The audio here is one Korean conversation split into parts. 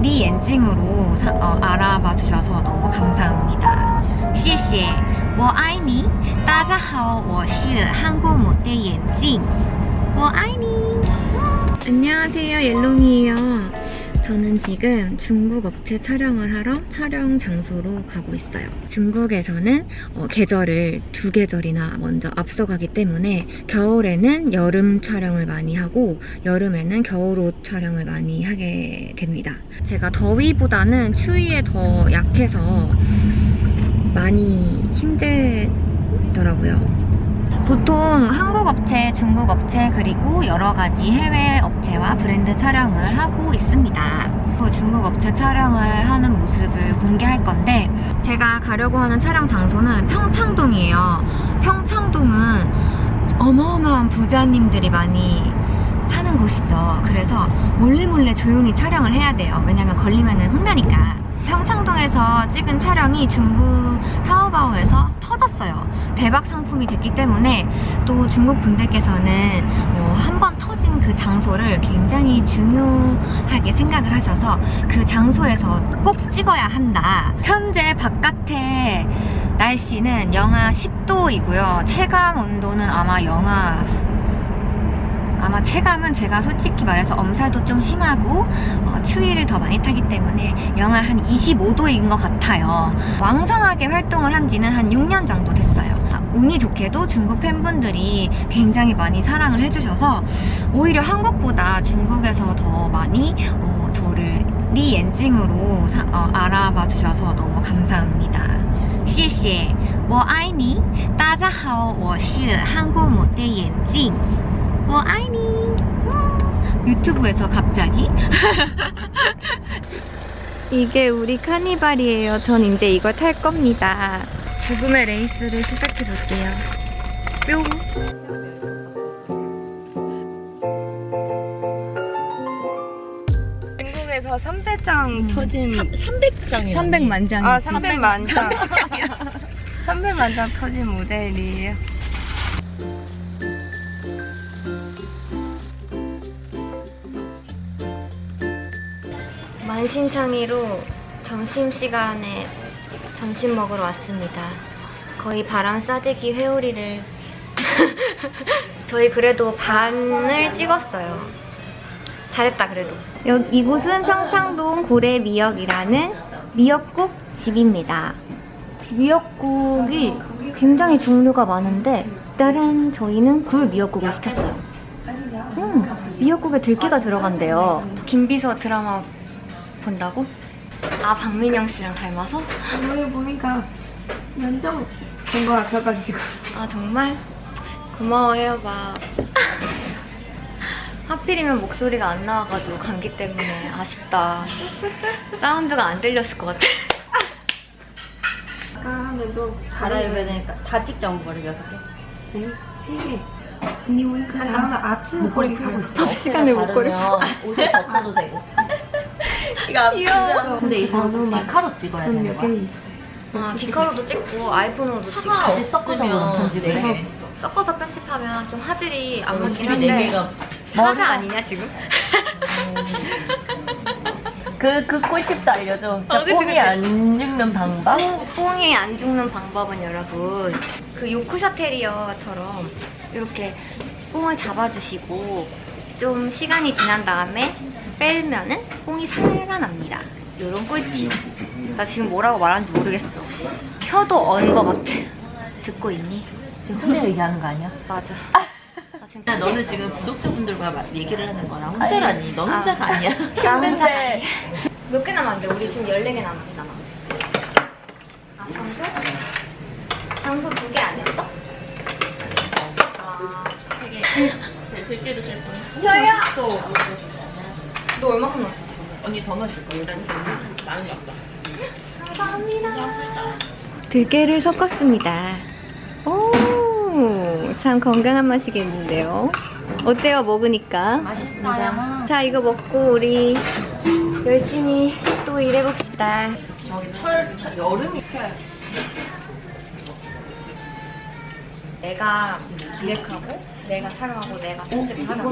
리 엔징으로 사- 어, 알아봐 주셔서 너무 감사합니다. 谢谢我爱你大家好我是韩国모델眼镜我爱你 안녕하세요 옐롱이에요 저는 지금 중국 업체 촬영을 하러 촬영 장소로 가고 있어요. 중국에서는 어, 계절을 두 계절이나 먼저 앞서가기 때문에 겨울에는 여름 촬영을 많이 하고 여름에는 겨울 옷 촬영을 많이 하게 됩니다. 제가 더위보다는 추위에 더 약해서 많이 힘들더라고요. 보통 한국 업체, 중국 업체, 그리고 여러 가지 해외 업체와 브랜드 촬영을 하고 있습니다. 그 중국 업체 촬영을 하는 모습을 공개할 건데, 제가 가려고 하는 촬영 장소는 평창동이에요. 평창동은 어마어마한 부자님들이 많이 사는 곳이죠. 그래서 몰래 몰래 조용히 촬영을 해야 돼요. 왜냐면 걸리면은 혼나니까. 평창동에서 찍은 촬영이 중국 타오바오에서 터졌어요. 대박 상품이 됐기 때문에 또 중국 분들께서는 어, 한번 터진 그 장소를 굉장히 중요하게 생각을 하셔서 그 장소에서 꼭 찍어야 한다. 현재 바깥에 날씨는 영하 10도이고요. 체감 온도는 아마 영하 아마 체감은 제가 솔직히 말해서 엄살도 좀 심하고 어, 추위를 더 많이 타기 때문에 영하 한 25도인 것 같아요. 왕성하게 활동을 한 지는 한 6년 정도 됐어요. 아, 운이 좋게도 중국 팬분들이 굉장히 많이 사랑을 해주셔서 오히려 한국보다 중국에서 더 많이 어, 저를 리 엔징으로 사- 어, 알아봐 주셔서 너무 감사합니다. 谢谢我爱你大家好我是韩国모델眼镜我爱你 유튜브에서 갑자기 이게 우리 카니발이에요. 전 이제 이걸 탈 겁니다. 죽음의 레이스를 시작해 볼게요. 뿅. 중국에서 300장 터진 300장이요. 300만 장. 아 300만 장 300만 장 터진 모델이에요. 만신창이로 점심시간에 점심 먹으러 왔습니다. 거의 바람 싸대기 회오리를 저희 그래도 반을 찍었어요. 잘했다 그래도. 여, 이곳은 평창동 고래미역이라는 미역국 집입니다. 미역국이 굉장히 종류가 많은데 일단은 저희는 굴 미역국을 시켰어요. 음, 미역국에 들깨가 들어간대요. 김비서 드라마 본다고? 아 박민영 씨랑 닮아서? 여기 보니까 면접 본거 같아가지고 아 정말? 고마워요 봐. 하필이면 목소리가 안 나와가지고 감기 때문에 아쉽다. 사운드가 안 들렸을 것 같아. 아까도 갈아야 되니까 다 찍자 온 거를 여섯 개. 아니 세개 언니 오니까 나와서 아트 목걸이 풀고 있어. 시간에 목걸이 옷을 덮어도 되고. 귀여워. 근데 이 장소 디카로 찍어야 되는 몇개 거야? 있어 아 디카로도 찍고 아이폰으로도 찍고 같이 섞어서 편집을 해. 섞어서 편집하면 좀 화질이 안 맞긴 집이 네 한데 개가 사자 아니냐 지금? 그, 그 꿀팁도 알려줘. 어, 그치, 뽕이 그치. 안 죽는 방법? 뽕- 뽕이 안 죽는 방법은 여러분 그 요크셔 테리어처럼 이렇게 뽕을 잡아주시고 좀 시간이 지난 다음에 빼면은 뽕이 살아납니다. 요런 꿀팁. 나 지금 뭐라고 말하는지 모르겠어. 혀도 언것 같아. 듣고 있니? 지금 혼자 얘기하는 거 아니야? 맞아. 나 지금 야, 너는 지금 구독자분들과 막 얘기를 하는 거야. 나 혼자라니. 너 아. 혼자가 아 니야. 나 혼자 몇개 남았는데 우리 지금 14개 남았잖아. 아, 장소? 장소 두 개 아니었어? 아, 들깨 드실 분. 저요! 또너 얼마큼 넣었어? 언니 더 넣으실 거예요. 나는 없다. 감사합니다. 들깨를 섞었습니다. 오, 참 건강한 맛이겠는데요. 어때요, 먹으니까? 맛있어요. 자, 이거 먹고 우리 열심히 또 일해봅시다. 저기 철, 철 여름이 내가 기획하고, 내가 촬영하고, 내가 편집하잖아.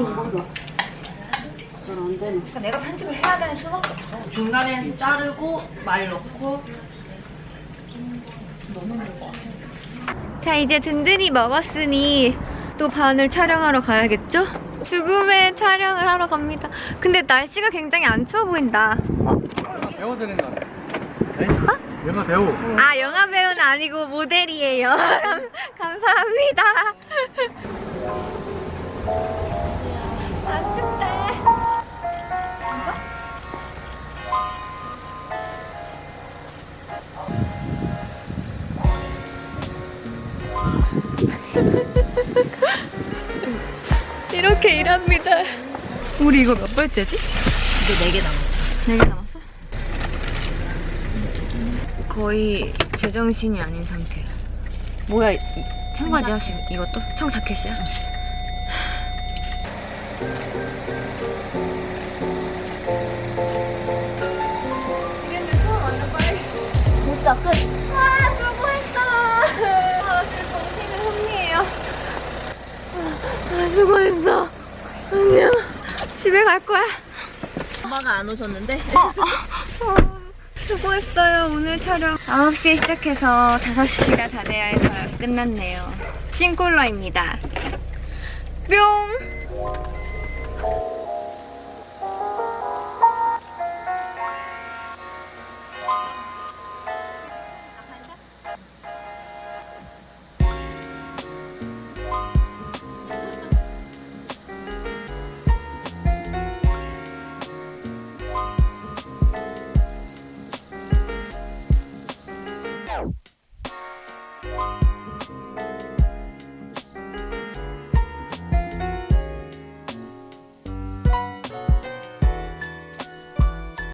그러니까 내가 편집을 해야 되는 수밖에 없어. 중간에 자르고 말 넣고 자, 이제 든든히 먹었으니 또 반을 촬영하러 가야겠죠? 죽음의 촬영을 하러 갑니다. 근데 날씨가 굉장히 안 추워 보인다. 어? 배우 되는 거 같아. 영화 배우. 아, 영화 배우는 아니고 모델이에요. 감사합니다. 안 춥다. 이거? 이렇게 일합니다. 우리 이거 몇 벌째지? 이제 4개 남았어. 4개 남았어? 거의 제정신이 아닌 상태야. 뭐야, 이- 청바지야, 지금 이것도? 청 자켓이야? 이랬는데 수업 완전 빨리. 진짜 끝. 아, 수고했어. 아, 지금 정신을 혼미해요. 아, 수고했어. 안녕. 집에 갈 거야. 엄마가 안 오셨는데? 어, 수고했어요. 오늘 촬영 9시에 시작해서 5시가 다 돼야 해서 끝났네요. 싱콜러입니다. 뿅!